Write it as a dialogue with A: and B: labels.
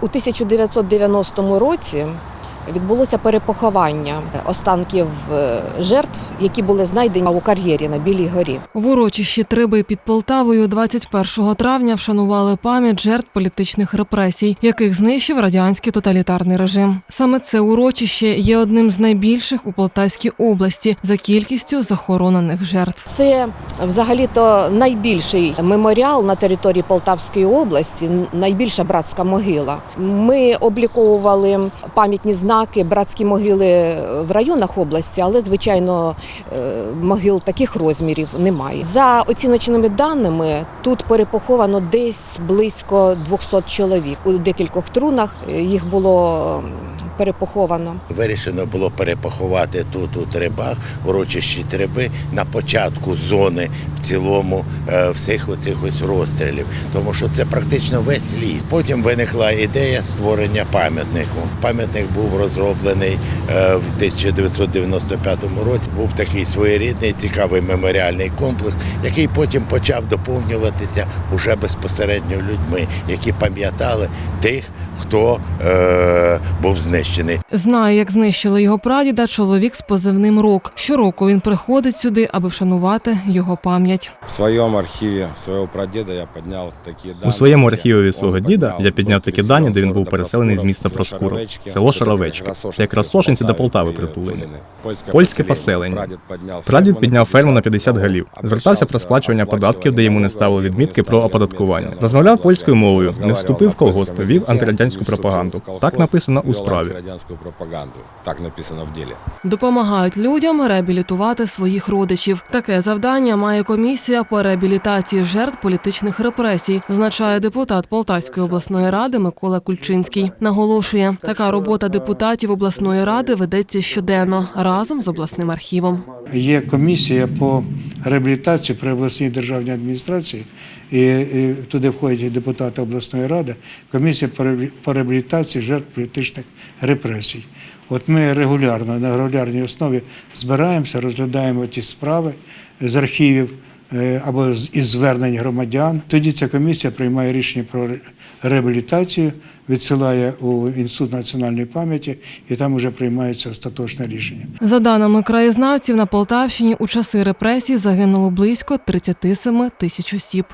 A: У 1990 році відбулося перепоховання останків е, жертв, які були знайдені у кар'єрі на Білій горі.
B: В урочищі Триби під Полтавою 21 травня вшанували пам'ять жертв політичних репресій, яких знищив радянський тоталітарний режим. Саме це урочище є одним з найбільших у Полтавській області за кількістю захоронених жертв.
A: Це взагалі-то найбільший меморіал на території Полтавської області, найбільша братська могила. Ми обліковували пам'ятні знаки, братські могили в районах області, але звичайно е, могил таких розмірів немає. За оціночними даними, тут перепоховано десь близько 200 чоловік. У декількох трунах е, їх було перепоховано.
C: Вирішено було перепоховати тут у трибах, урочищі триби на початку зони в цілому е, всіх оцих ось розстрілів, тому що це практично весь ліс. Потім виникла ідея створення пам'ятнику. Пам'ятник був розроблений е, в 1995 році. Був такий своєрідний цікавий меморіальний комплекс, який потім почав доповнюватися уже безпосередньо людьми, які пам'ятали тих, хто е, був знищений.
B: Знає, як знищили його прадіда чоловік з позивним Рок. Щороку він приходить сюди, аби вшанувати його пам'ять.
D: В своєму архіві свого прадіда я підняв такі дані.
E: У своєму архіві свого діда я підняв такі дані, де він був переселений з міста
D: Проскуров,
E: Проскуров, село Шаровечки.
D: Це
E: Якраз Сошинці до Полтави притулені. Польське поселення. Прадід підняв ферму на 50 галів. Звертався про сплачування податків, де йому не ставили відмітки про оподаткування. Розмовляв польською мовою, не вступив в колгосп, вів антирадянську пропаганду. Так написано у справі.
D: Антирадянську пропаганду. Так написано в ділі.
B: Допомагають людям реабілітувати своїх родичів. Таке завдання має комісія по реабілітації жертв політичних репресій, зазначає депутат Полтавської обласної ради Микола Кульчинський. Наголошує, така робота депутатів обласної ради ведеться щоденно разом з обласним архівом.
F: Є комісія по реабілітації при обласній державній адміністрації, і, і туди входять депутати обласної ради, комісія по реабілітації жертв політичних репресій. От ми регулярно на регулярній основі збираємося, розглядаємо ті справи з архівів або з- із звернень громадян. Тоді ця комісія приймає рішення про реабілітацію, відсилає у Інститут національної пам'яті, і там вже приймається остаточне рішення.
B: За даними краєзнавців, на Полтавщині у часи репресій загинуло близько 37 тисяч осіб.